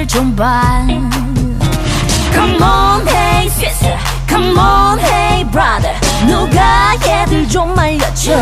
없어 얘들 좀봐 Come on hey sister Come on hey brother 누가 얘들 좀 말려줘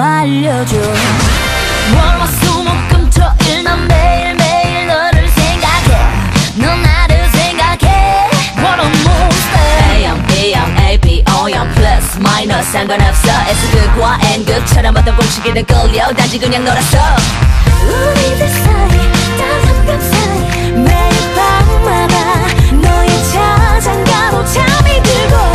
나좀 알려줘. 월화수목금 토일 난 매일매일 너를 생각해. 넌 나를 생각해. What a monster. A형 B형 A B O형 플러스 마이너스 상관없어. S극과 N극처럼 어떤 공식에도 끌려 단지 그냥 놀았어. 우리들 사이 매일 밤마다. 너의 자장가로 잠이 들고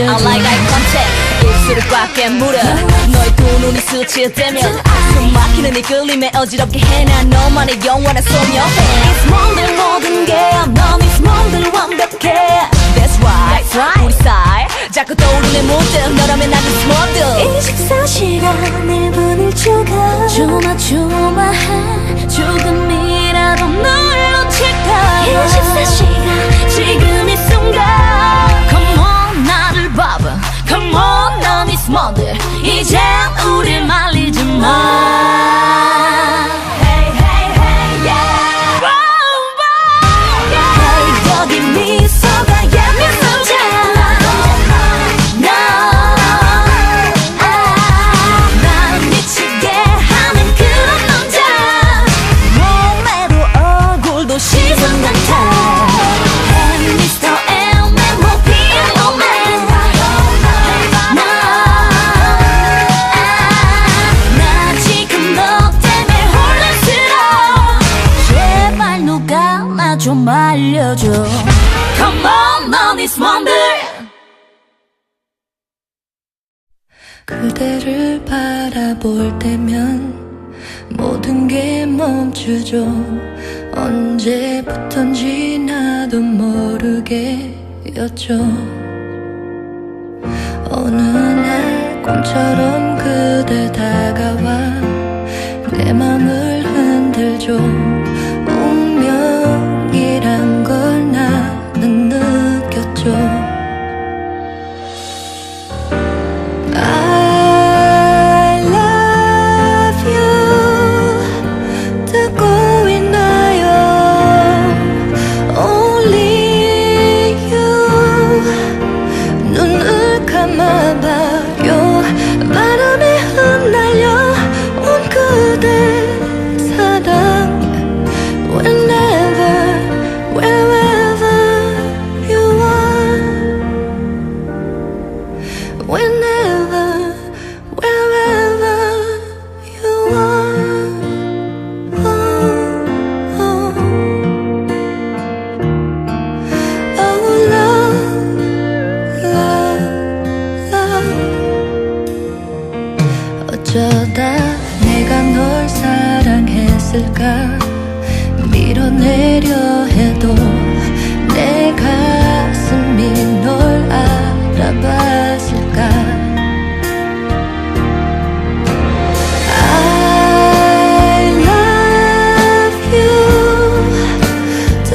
말려줘 I like eye contact 입술을 꽉 깨물어. 너의 두 눈이 스치듯되면 숨 막히는 이 끌림에 어지럽게 해난 너만의 영원한 소녀. It's 몸들 모든 게넌이 몸들 완벽해. That's right. 우리 사이 자꾸 떠오르는 모습 너라면 나는 스몬들. 24시간 1분을 추가 조마조마해. 조금이라도 널 놓칠까 24시간 이젠 좀 알려줘. Come on 넌이 스몬들 그대를 바라볼 때면 모든 게 멈추죠. 언제부턴지 나도 모르게였죠. 어느 날 꿈처럼 그대 다가와 내 맘을 흔들죠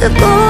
the.